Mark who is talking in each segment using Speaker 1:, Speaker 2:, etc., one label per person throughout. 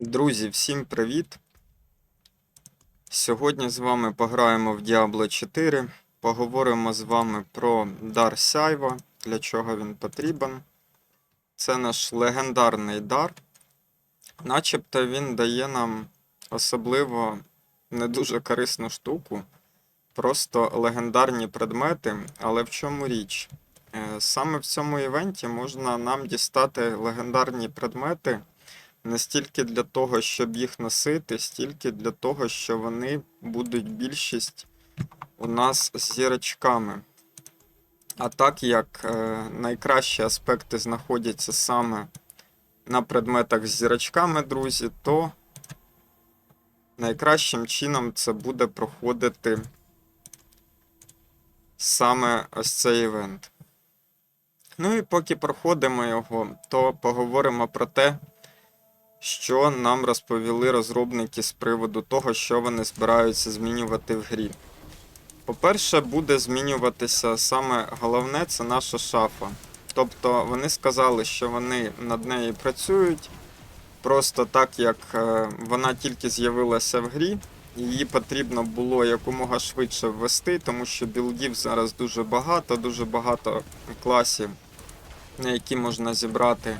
Speaker 1: Друзі, всім привіт! Сьогодні з вами пограємо в Diablo 4. Поговоримо з вами про дар Сяйва, для чого він потрібен. Це наш легендарний дар. Начебто він дає нам особливо не дуже корисну штуку, просто легендарні предмети. Але в чому річ? Е, Саме в цьому івенті можна нам дістати легендарні предмети не стільки для того, щоб їх носити, стільки для того, що вони будуть більшість у нас з зірочками. А так як е, найкращі аспекти знаходяться саме на предметах з зірочками, друзі, то найкращим чином це буде проходити саме ось цей івент. Ну і поки проходимо його, то поговоримо про те, що нам розповіли розробники з приводу того, що вони збираються змінювати в грі. По-перше, буде змінюватися саме головне це наша шафа. Тобто вони сказали, що вони над нею працюють. Просто так як е, вона тільки з'явилася в грі, її потрібно було якомога швидше ввести, тому що білдів зараз дуже багато, дуже багато класів, на які можна зібрати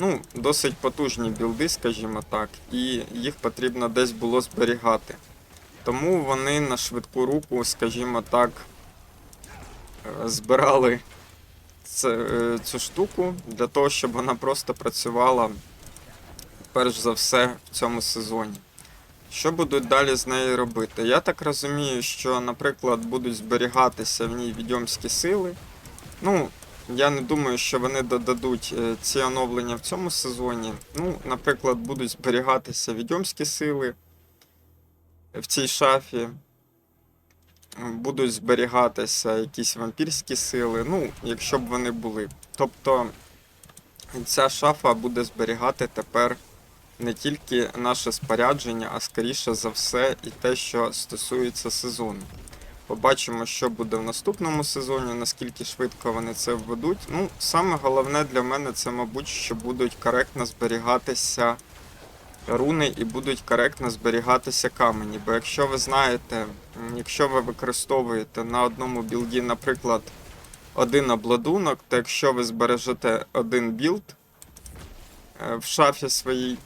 Speaker 1: ну, досить потужні білди, скажімо так, і їх потрібно десь було зберігати. Тому вони на швидку руку, скажімо так, е, збирали е, цю штуку для того, щоб вона просто працювала перш за все в цьому сезоні. Що будуть далі з нею робити? Я так розумію, що, наприклад, будуть зберігатися в ній відьомські сили. Ну, я не думаю, що вони додадуть е, ці оновлення в цьому сезоні. Ну, наприклад, будуть зберігатися відьомські сили в цій шафі. Будуть зберігатися якісь вампірські сили, ну, якщо б вони були. Тобто ця шафа буде зберігати тепер не тільки наше спорядження, а скоріше за все і те, що стосується сезону. Побачимо, що буде в наступному сезоні, наскільки швидко вони це введуть. Ну, саме головне для мене це, мабуть, що будуть коректно зберігатися руни і будуть коректно зберігатися камені. Бо якщо ви знаєте, якщо ви використовуєте на одному білді, наприклад, один обладунок, то якщо ви збережете один білд е, в шафі своїй,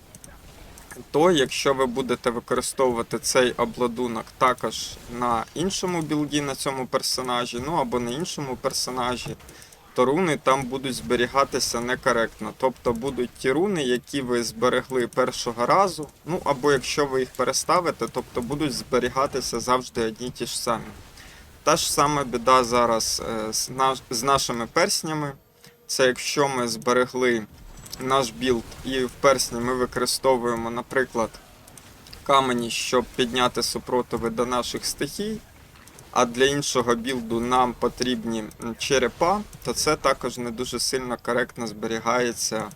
Speaker 1: то якщо ви будете використовувати цей обладунок також на іншому білді на цьому персонажі, ну або на іншому персонажі, то руни там будуть зберігатися некоректно. Тобто будуть ті руни, які ви зберегли першого разу, ну або якщо ви їх переставите, тобто будуть зберігатися завжди одні ті ж самі. Та ж сама біда зараз е, з нашими перснями. Це якщо ми зберегли наш білд і в персні ми використовуємо, наприклад, камені, щоб підняти супротиви до наших стихій, а для іншого білду нам потрібні черепа, то це також не дуже сильно коректно зберігається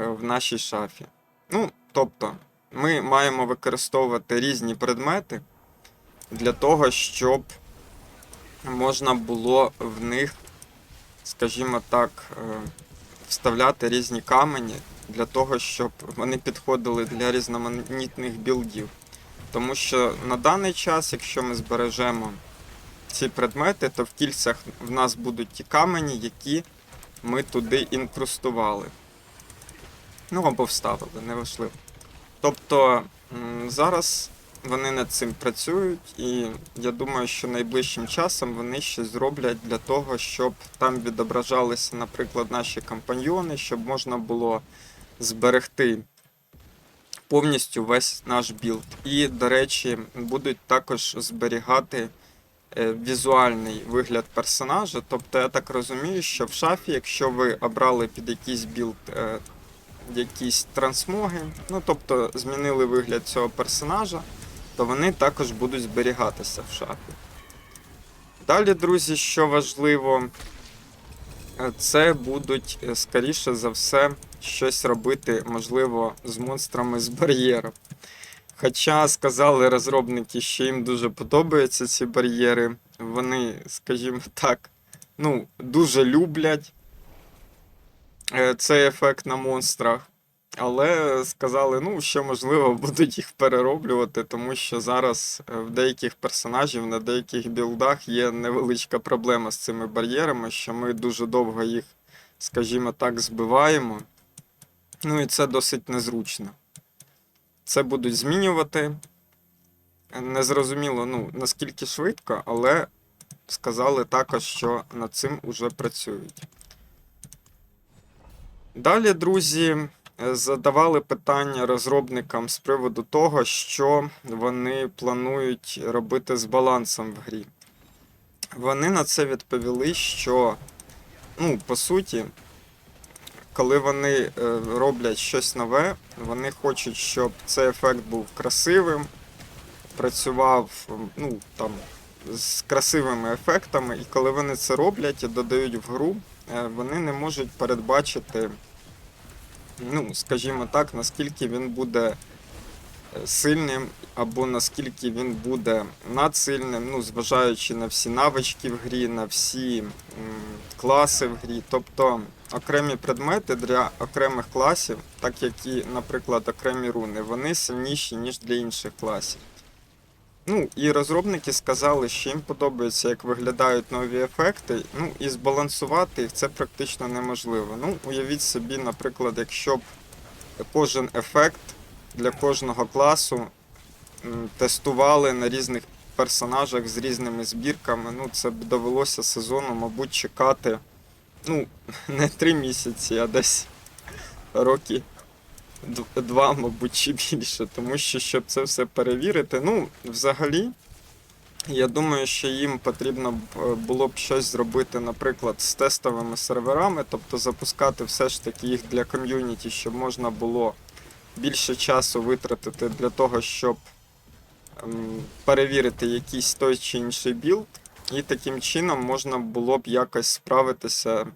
Speaker 1: е, в нашій шафі. Ну, тобто, ми маємо використовувати різні предмети для того, щоб можна було в них, скажімо так, е, вставляти різні камені для того, щоб вони підходили для різноманітних білдів. Тому що на даний час, якщо ми збережемо ці предмети, то в кільцях в нас будуть ті камені, які ми туди інкрустували. Ну або вставили, неважливо. Тобто зараз вони над цим працюють, і я думаю, що найближчим часом вони щось зроблять для того, щоб там відображалися, наприклад, наші компаньйони, щоб можна було зберегти повністю весь наш білд. І, до речі, будуть також зберігати е, візуальний вигляд персонажа. Тобто, я так розумію, що в шафі, якщо ви обрали під якийсь білд е, якісь трансмоги, ну тобто змінили вигляд цього персонажа, то вони також будуть зберігатися в шафі. Далі, друзі, що важливо, е, це будуть, е, скоріше за все, щось робити, можливо, з монстрами з бар'єром. Хоча сказали розробники, що їм дуже подобаються ці бар'єри, вони, скажімо так, ну, дуже люблять е, цей ефект на монстрах. Але сказали, ну, що можливо будуть їх перероблювати, тому що зараз е, в деяких персонажів на деяких білдах є невеличка проблема з цими бар'єрами, що ми дуже довго їх, скажімо так, збиваємо. Ну і це досить незручно. Це будуть змінювати. Незрозуміло, ну, наскільки швидко, але сказали також, що над цим уже працюють. Далі, друзі, задавали питання розробникам з приводу того, що вони планують робити з балансом в грі. Вони на це відповіли, що, ну, по суті, коли вони е, роблять щось нове, вони хочуть, щоб цей ефект був красивим, працював ну, там, з красивими ефектами, і коли вони це роблять і додають в гру, е, вони не можуть передбачити, ну, скажімо так, наскільки він буде е, сильним, або наскільки він буде надсильним, ну, зважаючи на всі навички в грі, на всі м, класи в грі. Тобто окремі предмети для окремих класів, так як і, наприклад, окремі руни, вони сильніші, ніж для інших класів. Ну, і розробники сказали, що їм подобається, як виглядають нові ефекти. Ну і збалансувати їх це практично неможливо. Ну, уявіть собі, наприклад, якщо б кожен ефект для кожного класу тестували на різних персонажах з різними збірками, ну це б довелося сезону, мабуть, чекати ну, не три місяці, а десь роки два, мабуть, чи більше. Тому що, щоб це все перевірити, ну, взагалі, я думаю, що їм потрібно е, було б щось зробити, наприклад, з тестовими серверами, тобто запускати все ж таки їх для ком'юніті, щоб можна було більше часу витратити для того, щоб ем, перевірити якийсь той чи інший білд, і таким чином можна було б якось справитися,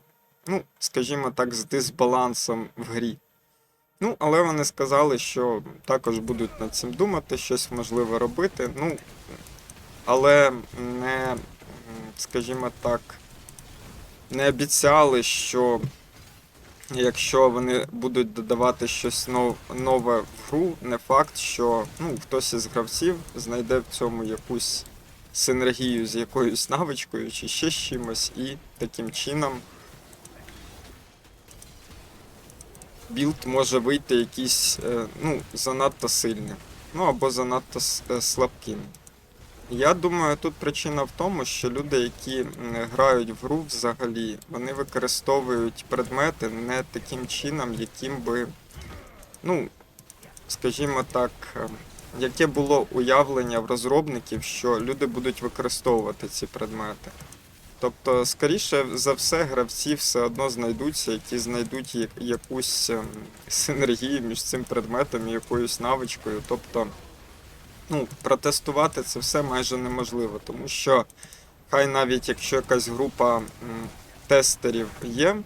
Speaker 1: ну, скажімо так, з дисбалансом в грі. Ну, але вони сказали, що також будуть над цим думати, щось можливо робити. Ну, але не, скажімо так, не обіцяли, що якщо вони будуть додавати щось нов- нове в гру, не факт, що ну, хтось із гравців знайде в цьому якусь синергію з якоюсь навичкою чи ще з чимось, і таким чином білд може вийти якийсь е, ну, занадто сильним, ну або занадто е, слабким. Я думаю, тут причина в тому, що люди, які грають в гру взагалі, вони використовують предмети не таким чином, яким би, ну, скажімо так, е, яке було уявлення в розробників, що люди будуть використовувати ці предмети. Тобто, скоріше за все, гравці все одно знайдуться, які знайдуть якусь ем, синергію між цим предметом і якоюсь навичкою. Тобто, ну, протестувати це все майже неможливо, тому що хай навіть якщо якась група тестерів є е,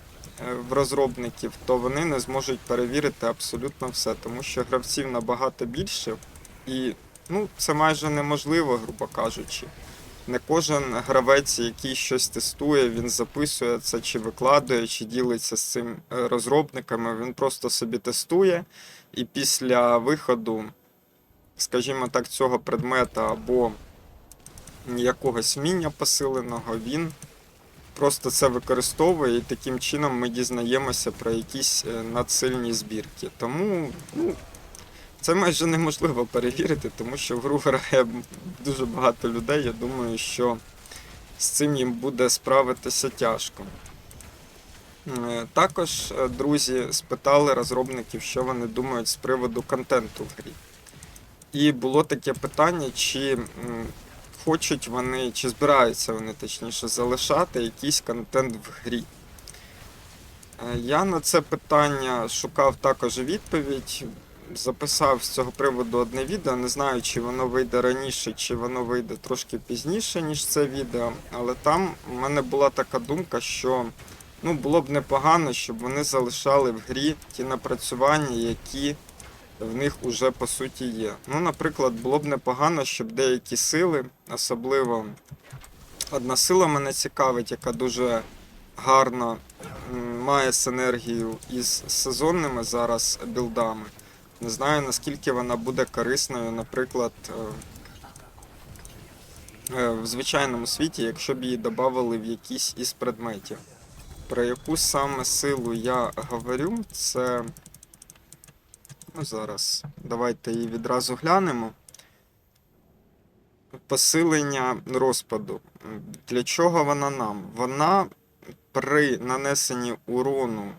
Speaker 1: в розробників, то вони не зможуть перевірити абсолютно все, тому що гравців набагато більше, і ну, це майже неможливо, грубо кажучи. Не кожен гравець, який щось тестує, він записує це чи викладає, чи ділиться з цим е, розробниками. Він просто собі тестує, і після виходу, скажімо так, цього предмета або якогось вміння посиленого, він просто це використовує, і таким чином ми дізнаємося про якісь е, надсильні збірки. Тому ну, це майже неможливо перевірити, тому що в гру грає дуже багато людей. Я думаю, що з цим їм буде справитися тяжко. Е, Також е, друзі спитали розробників, що вони думають з приводу контенту в грі. І було таке питання, чи хочуть вони, чи збираються вони точніше залишати якийсь контент в грі. Е, Я на це питання шукав також відповідь. Записав з цього приводу одне відео. Не знаю, чи воно вийде раніше, чи воно вийде трошки пізніше, ніж це відео. Але там в мене була така думка, що ну, було б непогано, щоб вони залишали в грі ті напрацювання, які в них уже по суті є. Ну, наприклад, було б непогано, щоб деякі сили, особливо одна сила мене цікавить, яка дуже гарно має синергію із сезонними зараз білдами. Не знаю наскільки вона буде корисною, наприклад, е, е, в звичайному світі, якщо б її додавали в якийсь із предметів. Про яку саме силу я говорю, це. Ну, зараз. Давайте її відразу глянемо. Посилення розпаду. Для чого вона нам? Вона при нанесенні урону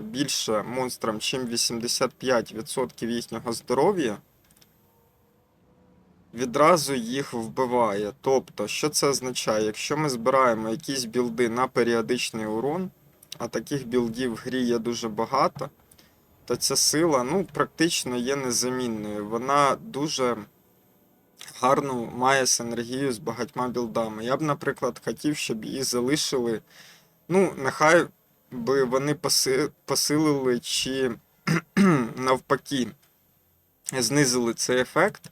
Speaker 1: більше монстрам, чим 85% їхнього здоров'я, відразу їх вбиває. Тобто, що це означає? Якщо ми збираємо якісь білди на періодичний урон, а таких білдів в грі є дуже багато, то ця сила ну, практично є незамінною. Вона дуже гарну має синергію з багатьма білдами. Я б, наприклад, хотів, щоб її залишили. Ну, нехай би вони поси- посилили чи навпаки знизили цей ефект,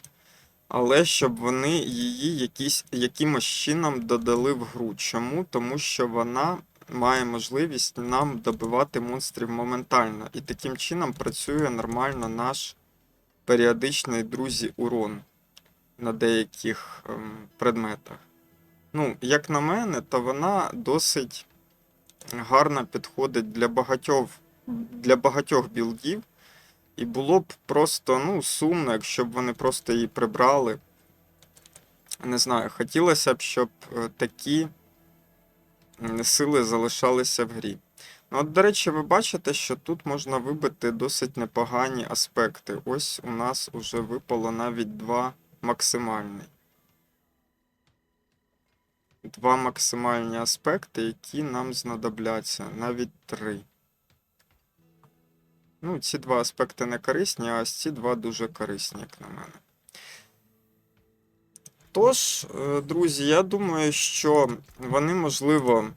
Speaker 1: але щоб вони її якісь, якимось чином додали в гру. Чому? Тому що вона має можливість нам добивати монстрів моментально. І таким чином працює нормально наш періодичний друзі урон на деяких ем, предметах. Ну, як на мене, то вона досить гарно підходить для багатьох, для багатьох білдів. І було б просто ну, сумно, якщо б вони просто її прибрали. Не знаю, хотілося б, щоб е, такі сили залишалися в грі. Ну, от, до речі, ви бачите, що тут можна вибити досить непогані аспекти. Ось у нас уже випало навіть два максимальні. Два максимальні аспекти, які нам знадобляться, навіть три. Ну, ці два аспекти не корисні, а ці два дуже корисні, як на мене. Тож, е, друзі, я думаю, що вони, можливо,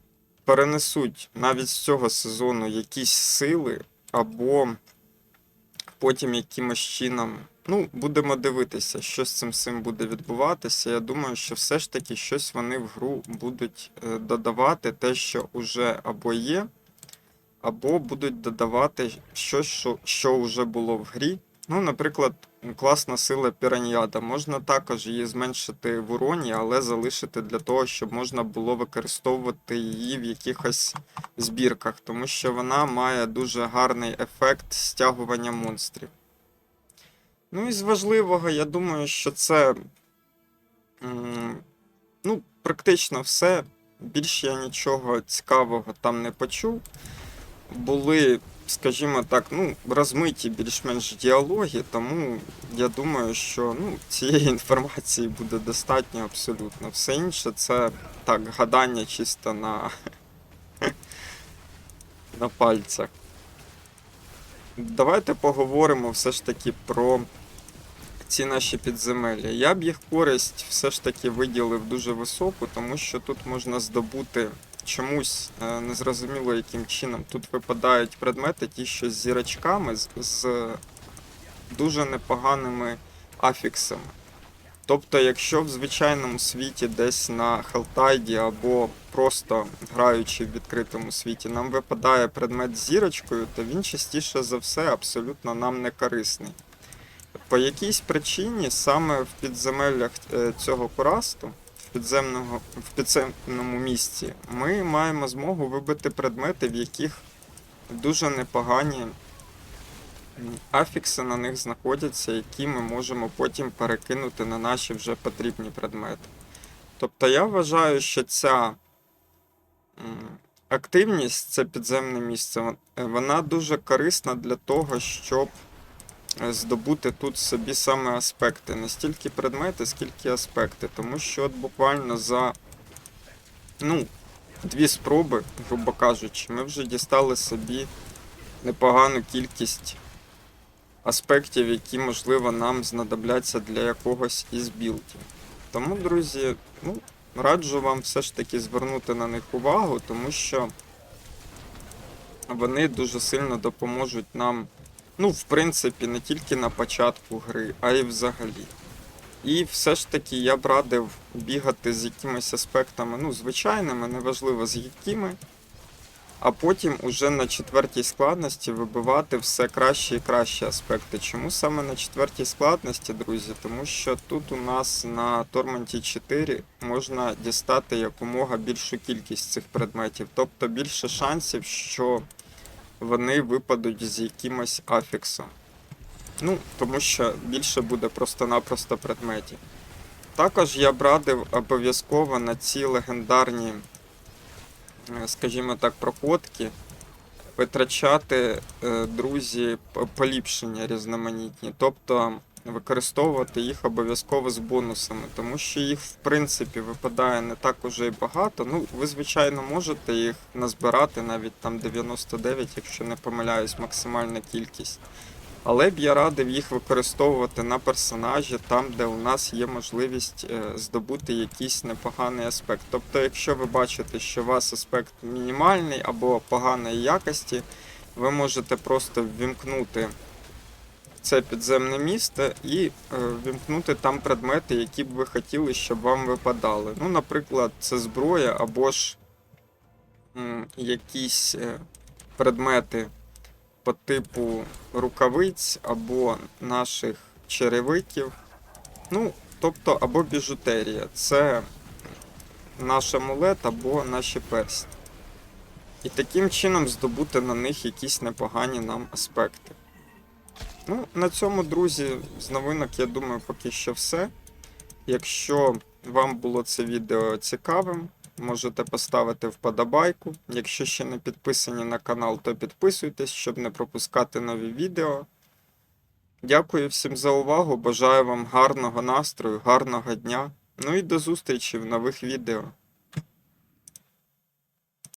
Speaker 1: перенесуть навіть з цього сезону якісь сили, або потім якимось чином. Ну, будемо дивитися, що з цим всім буде відбуватися. Я думаю, що все ж таки щось вони в гру будуть е, додавати, те, що вже або є, або будуть додавати щось, що, що вже було в грі. Ну, наприклад, класна сила піраньяда. Можна також її зменшити в уроні, але залишити для того, щоб можна було використовувати її в якихось збірках, тому що вона має дуже гарний ефект стягування монстрів. Ну і з важливого, я думаю, що це ну, практично все. Більше я нічого цікавого там не почув. Були, скажімо так, ну, розмиті більш-менш діалоги, тому я думаю, що ну, цієї інформації буде достатньо абсолютно. Все інше це так, гадання чисто на, на пальцях. Давайте поговоримо все ж таки про ці наші підземелля. Я б їх користь все ж таки виділив дуже високу, тому що тут можна здобути чомусь е, незрозуміло яким чином. Тут випадають предмети, ті, що з зірочками, з, з дуже непоганими афіксами. Тобто, якщо в звичайному світі десь на Хелтайді або просто граючи в відкритому світі, нам випадає предмет з зірочкою, то він частіше за все абсолютно нам не корисний. По якійсь причині саме в підземеллях е, цього курасту, в, підземного, в підземному місці, ми маємо змогу вибити предмети, в яких дуже непогані афікси на них знаходяться, які ми можемо потім перекинути на наші вже потрібні предмети. Тобто я вважаю, що ця активність, це підземне місце, е, вона дуже корисна для того, щоб здобути тут собі саме аспекти. Не стільки предмети, скільки аспекти. Тому що от буквально за ну, дві спроби, грубо кажучи, ми вже дістали собі непогану кількість аспектів, які, можливо, нам знадобляться для якогось із білдів. Тому, друзі, ну, раджу вам все ж таки звернути на них увагу, тому що вони дуже сильно допоможуть нам, ну, в принципі, не тільки на початку гри, а й взагалі. І все ж таки я б радив бігати з якимись аспектами, ну, звичайними, неважливо з якими. а потім уже на четвертій складності вибивати все кращі і кращі аспекти. Чому саме на четвертій складності, друзі? Тому що тут у нас на Торманті 4 можна дістати якомога більшу кількість цих предметів, тобто більше шансів, що вони випадуть з якимось афіксом. Ну, тому що більше буде просто-напросто предметів. Також я б радив обов'язково на ці легендарні, е, скажімо так, проходки витрачати, е, друзі, поліпшення різноманітні, тобто використовувати їх обов'язково з бонусами, тому що їх, в принципі, випадає не так уже і багато. Ну, ви, звичайно, можете їх назбирати, навіть там 99, якщо не помиляюсь, максимальна кількість. Але б я радив їх використовувати на персонажі там, де у нас є можливість е, здобути якийсь непоганий аспект. Тобто, якщо ви бачите, що у вас аспект мінімальний або поганої якості, ви можете просто ввімкнути це підземне місто і е, ввімкнути там предмети, які б ви хотіли, щоб вам випадали. Ну, наприклад, це зброя або ж якісь е, предмети по типу рукавиць або наших черевиків. Ну, тобто, або біжутерія. Це наш амулет або наші персні. І таким чином здобути на них якісь непогані нам аспекти. Ну, на цьому, друзі, з новинок, я думаю, поки що все. Якщо вам було це відео цікавим, можете поставити вподобайку. Якщо ще не підписані на канал, то підписуйтесь, щоб не пропускати нові відео. Дякую всім за увагу. Бажаю вам гарного настрою, гарного дня. Ну і до зустрічі в нових відео.